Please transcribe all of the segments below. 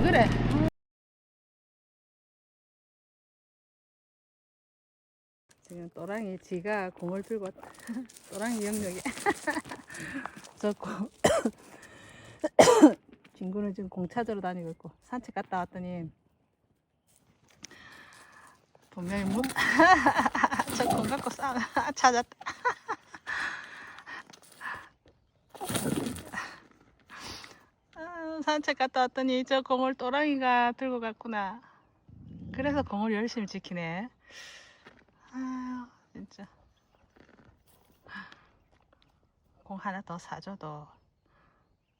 왜 그래? 지금 또랑이 지가 공을 들고 왔다. 또랑이 영역에. 저 공. 친구는 지금 공 찾으러 다니고 있고 산책 갔다 왔더니 분명히 문. 저공 갖고 싸 찾았다. 아, 산책 갔다 왔더니 저 공을 또랑이가 들고 갔구나. 그래서 공을 열심히 지키네. 아유, 진짜. 공 하나 더 사줘도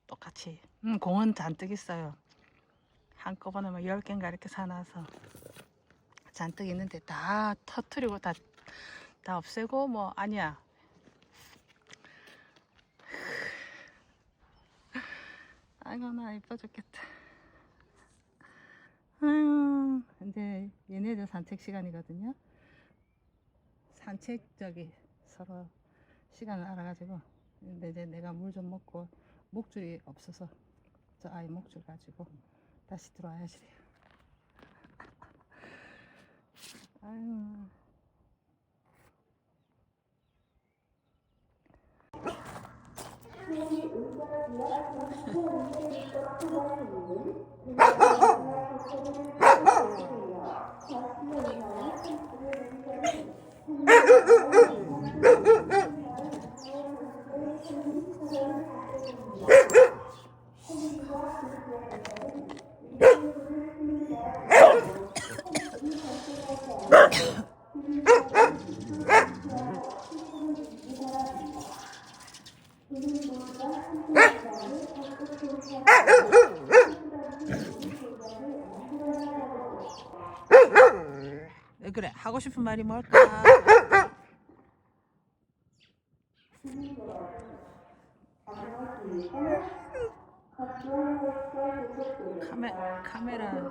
똑같이. 음, 공은 잔뜩 있어요. 한꺼번에 막 10개인가 이렇게 사놔서 잔뜩 있는데 다 터트리고 다, 다 없애고 뭐, 아니야. 아이고, 나 이뻐 죽겠다. 아유, 이제 얘네들 산책 시간이거든요. 산책 저기 서로 시간을 알아가지고 근데 이제 내가 물 좀 먹고 목줄이 없어서 저 아이 목줄 가지고 다시 들어와야지. 아유. 왜 그래? 하고 싶은 말이 뭘까? 카메, 카메라.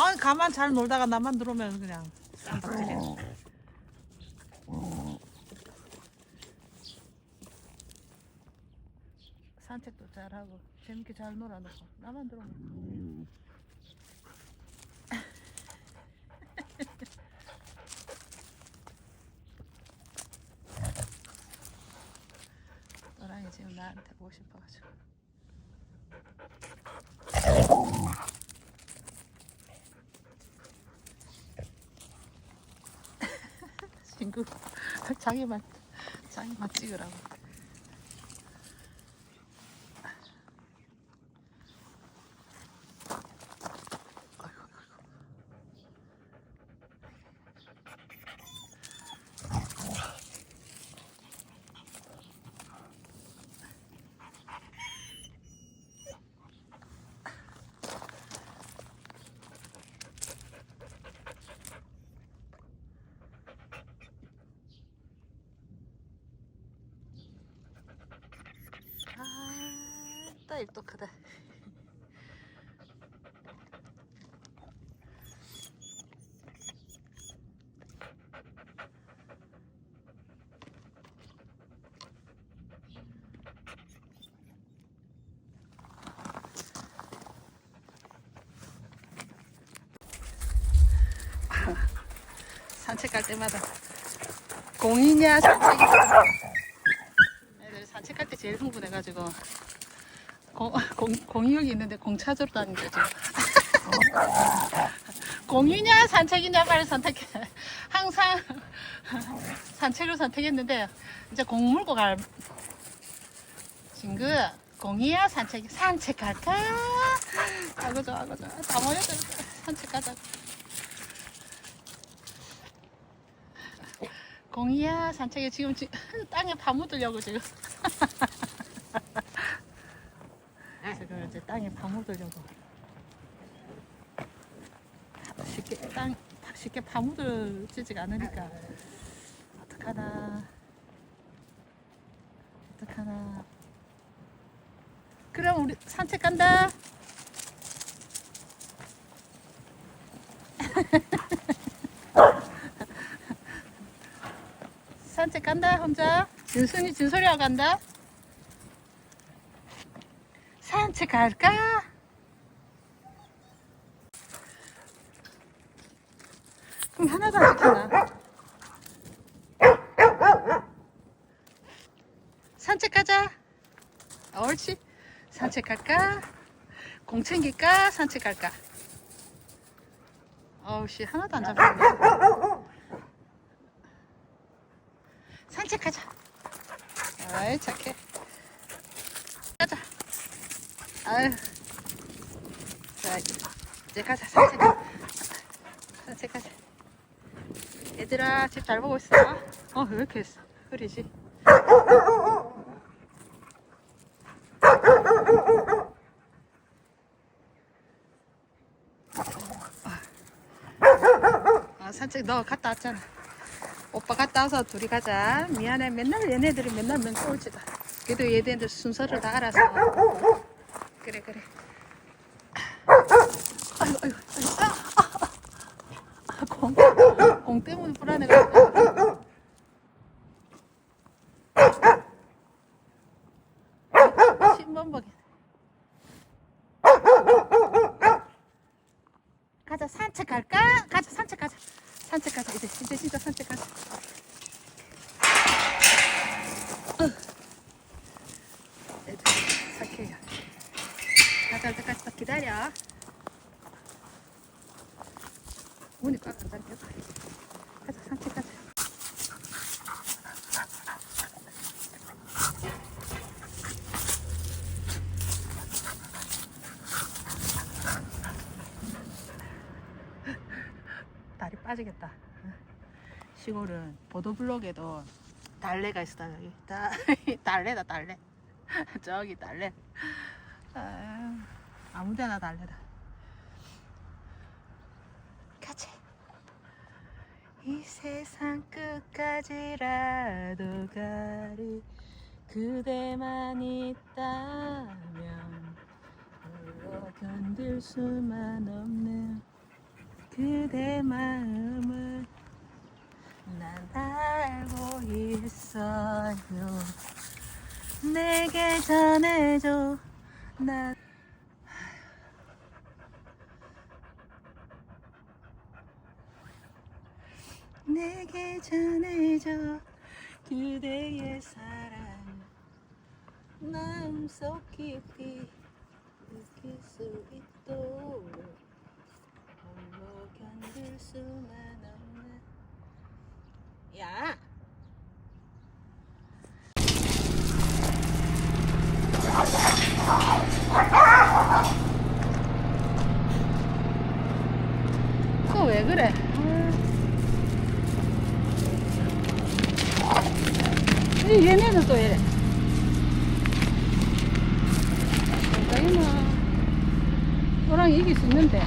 아 가만 잘 놀다가 나만 들어오면 그냥 쌈박질이야. 산책도 잘하고 재밌게 잘 놀아놓고 나만 들어오면. 너랑이 지금 나한테 보고 싶어가지고 친구 자기만 자기만 찍으라고 일독하다 산책 갈 때마다 공이냐 산책이냐. 애들 산책 갈 때 제일 흥분해가지고. 공, 공, 공이 여기 있는데 공 찾으러 다니는 거죠. 공이냐 산책이냐 빨리 선택해. 항상 산책을 선택했는데 이제 공 물고 갈 친구 공이야 산책 산책 갈까? 아고 좋아 아고 좋아. 다 모여서 산책 가자. 공이야 산책에 지금 지, 땅에 파묻으려고 지금 이제 땅에 파묻으려고. 쉽게 땅 쉽게 파묻어지지가 않으니까. 어떡하나. 어떡하나. 그럼 우리 산책 간다. 산책 간다 혼자. 진순이 진소리하고 간다 산책 갈까? 그럼 하나도 안 시켰나? 산책 가자 옳지 산책 갈까? 공 챙길까? 산책 갈까? 어우씨 하나도 안 잡혔네 산책하자. 아이 착해. 가자. 아유. 자 이제 가자 산책. 산책하자. 얘들아 집 잘 보고 있어. 어 왜 이렇게 흐리지? 아 산책 너 갔다 왔잖아. 오빠 갔다 와서 둘이 가자. 미안해. 맨날 얘네들이 맨날 맹꼬울지다. 그래도 얘네들 순서를 다 알아서. 그래, 그래. 아이고, 아이고, 아이고. 아, 아, 아. 아, 공, 공 때문에 불안해가지고. 신범벅이. 가자, 산책 갈까? 가자, 산책 가자. 산책 가자 이제 이제 진짜 산책 가자 애들 착해요 가자 할 때까지 딱 기다려 문이 꽉안 잠겼다 가자 산책 가자 다리 빠지겠다. 시골은 보도블록에도 달래가 있어. 여기 다 달래다 달래. 저기 달래. 아, 아무데나 달래다. 가지. 이 세상 끝까지라도 가리 그대만 있다면 홀로 견딜 수만 없는 그대 마음을 난 알고 있어요 내게 전해줘 난 내게 전해줘 그대의 사랑. 마음속 깊이 느낄 수 있도록 홀로 견딜 수만 없는. 야 그거 왜 그래 아. 이 얘네는 또 이래 호랑이 이길 수 있는데